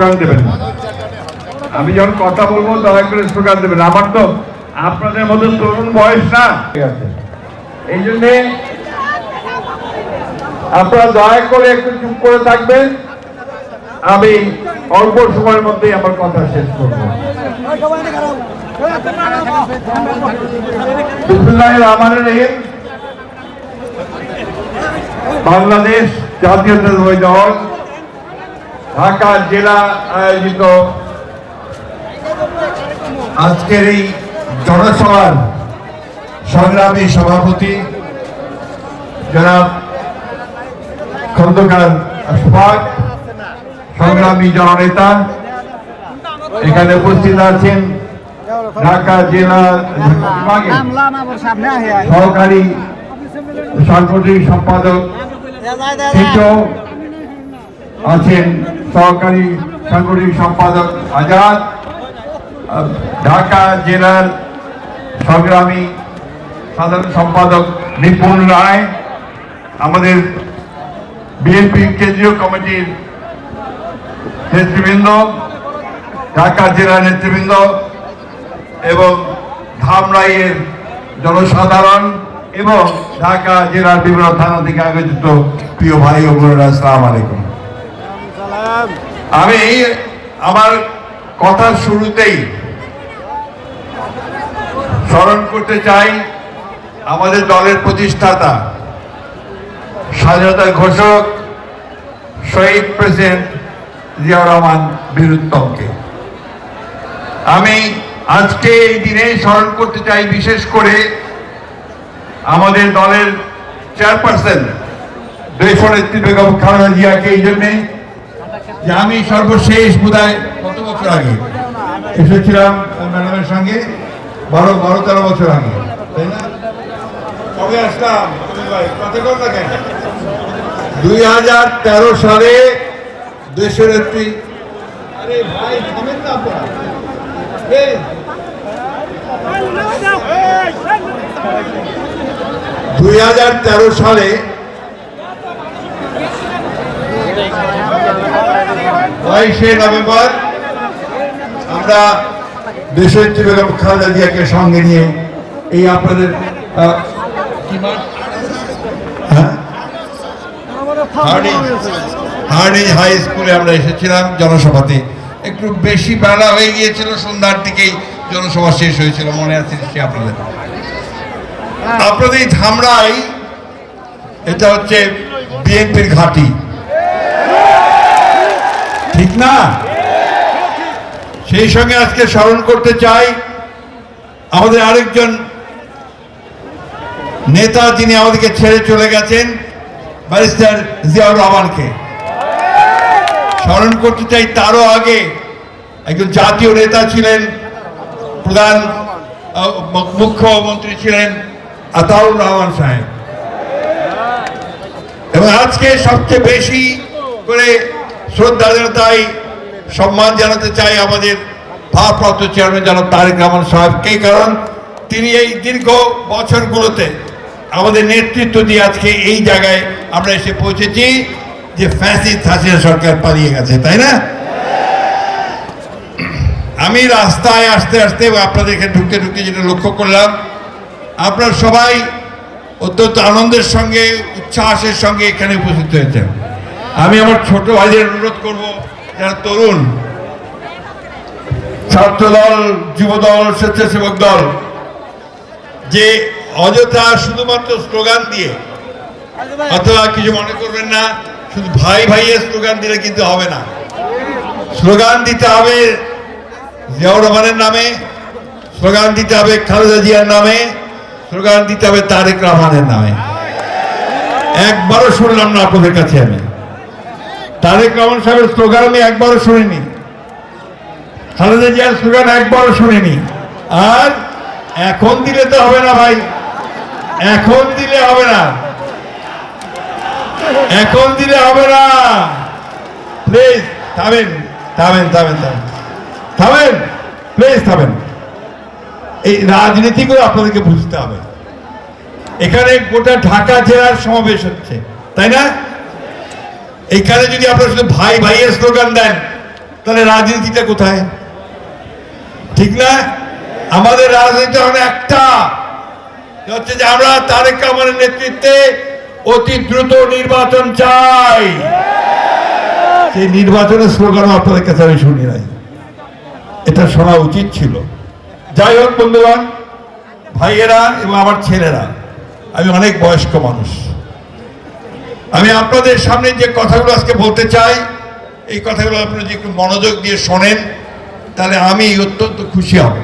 Slogan দেবেন আমি যখন কথা বলব দয়া করে স্লোগান দেবেন আমার তো আপনাদের মতো তরুণ বয়স না। এই জন্যে আপনারা দয়া করে একটু চুপ করে থাকবেন। আমি অল্প সময়ের মধ্যেই আমার কথা শেষ করব। বাংলাদেশ জাতীয়তাবাদী দল ঢাকা জেলা আয়োজিত আজকের এই জনসভার সংগ্রামী সভাপতি জনাব খন্দকার আশফাক সংগ্রামী জননেতা, এখানে উপস্থিত আছেন ঢাকা জেলা সহকারী সাংগঠনিক সম্পাদক আছেন সহকারী সাংগঠনিক সম্পাদক আজাদ ঢাকা জেলার সংগ্রামী সাধারণ সম্পাদক নিপুণ রায়, আমাদের বিএনপি কেন্দ্রীয় কমিটির নেতৃবৃন্দ, ঢাকা জেলা নেতৃবৃন্দ এবং ধামরাইয়ের জনসাধারণ এবং ঢাকা জেলার বিভিন্ন থানা থেকে আগত প্রিয় ভাই ও বোনেরা, আসসালাম আলাইকুম। আমি আমার কথার শুরুতেই স্মরণ করতে চাই আমাদের দলের প্রতিষ্ঠাতা স্বাধীনতার ঘোষক, শহীদ প্রেসিডেন্ট জিয়া রহমান বীরুত্তমকে। আমি আজকে এই দিনে স্মরণ করতে চাই বিশেষ করে আমাদের দলের চেয়ারপারসন দেশনেত্রী বেগম খালেদা জিয়াকে এই জন্যে যে আমি সর্বশেষ বোধহয় কত বছর আগে এসেছিলাম ম্যাডামের সঙ্গে? বারো বারো, তেরো বছর আগে। তাই না? কবে আসলাম? দুই হাজার তেরো সালে দেশের একটি দুই হাজার তেরো সালে বাইশে নভেম্বর আমরা দেশের বেগম খালেদা জিয়াকে সঙ্গে নিয়ে এই আপনাদের হ্যাঁ? হার্ডিঞ্জ হাই স্কুলে আমরা এসেছিলাম জনসভাতে। একটু বেশি বেলা হয়ে গিয়েছিল সন্ধ্যার দিকেই জনসভা শেষ হয়েছিল মনে আছে নিশ্চয়ই আপনাদের। আপনাদের এই ধামরাই এটা হচ্ছে বিএনপির ঘাঁটি। ঠিক না? সেই সঙ্গে আজকে স্মরণ করতে চাই, আমাদের আরেকজন নেতা যিনি আমাদেরকে ছেড়ে চলে গেছেন, ব্যারিস্টার জিয়াউর রহমানকে। স্মরণ করতে চাই, তারও আগে একজন জাতীয় নেতা ছিলেন, প্রধান মুখ্যমন্ত্রী ছিলেন আতাউর রহমান সাহেব। এবং আজকে সবচেয়ে বেশি করে শ্রদ্ধা জানাতাই সম্মান জানাতে চাই আমাদের ভারপ্রাপ্ত চেয়ারম্যান জনাব তারেক রহমান সাহেবকে, কারণ তিনি এই দীর্ঘ বছরগুলোতে আমাদের নেতৃত্ব দিয়ে আজকে এই জায়গায় আমরা এসে পৌঁছেছি যে ফ্যাসিদ হাসিনা সরকার পালিয়ে গেছে, তাই না? আমি রাস্তায় আসতে আসতে আপনাদের এখানে ঢুকতে ঢুকতে যেটা লক্ষ্য করলাম, আপনারা সবাই অত্যন্ত আনন্দের সঙ্গে, উচ্ছ্বাসের সঙ্গে এখানে উপস্থিত হয়েছেন। আমি আমার ছোট ভাইদের অনুরোধ করব, যারা তরুণ ছাত্র দল যুব দল স্বেচ্ছাসেবক দল, যে অযথা শুধুমাত্র স্লোগান দিয়ে, অথবা কিছু মনে করবেন না, শুধু ভাই ভাইয়ের স্লোগান দিলে কিন্তু হবে না। স্লোগান দিতে হবে জিয়াউর রহমানের নামে, স্লোগান দিতে হবে খালেদা জিয়ার নামে, স্লোগান দিতে হবে তারেক রহমানের নামে। একবারও শুনলাম না আপনাদের কাছে আমি। তারেক রহমান সাহেবের স্লোগান আমি একবারও শুনিনি। খালেদা জিয়ার স্লোগান একবারও শুনিনি। আর এখন দিলে তো হবে না ভাই। এখন দিলে হবে না। এখন দিলে হবে না। প্লিজ থামেন থামেন থামেন থামেন। থামেন প্লিজ থামেন। এই রাজনীতিগুলো আপনাদেরকে বুঝতে হবে। এখানে গোটা ঢাকা জেলার সমাবেশ হচ্ছে, তাই না? এখানে যদি আপনারা শুধু ভাই ভাইয়ের স্লোগান দেন, তাহলে রাজনীতিটা কোথায়? ঠিক না? আমাদের রাজনীতি এখন একটা। হচ্ছে যে আমরা তারেক রহমানের নেতৃত্বে অতি দ্রুত নির্বাচন চাই। সেই নির্বাচনের স্লোগানও আপনাদের কাছে আমি শুনি নাই। এটা শোনা উচিত ছিল। যাই হোক বন্ধুগণ, ভাইয়েরা এবং আমার ছেলেরা, আমি অনেক বয়স্ক মানুষ। আমি আপনাদের সামনে যে কথাগুলো আজকে বলতে চাই, এই কথাগুলো আপনি যদি একটু মনোযোগ দিয়ে শোনেন, তাহলে আমি অত্যন্ত খুশি হব।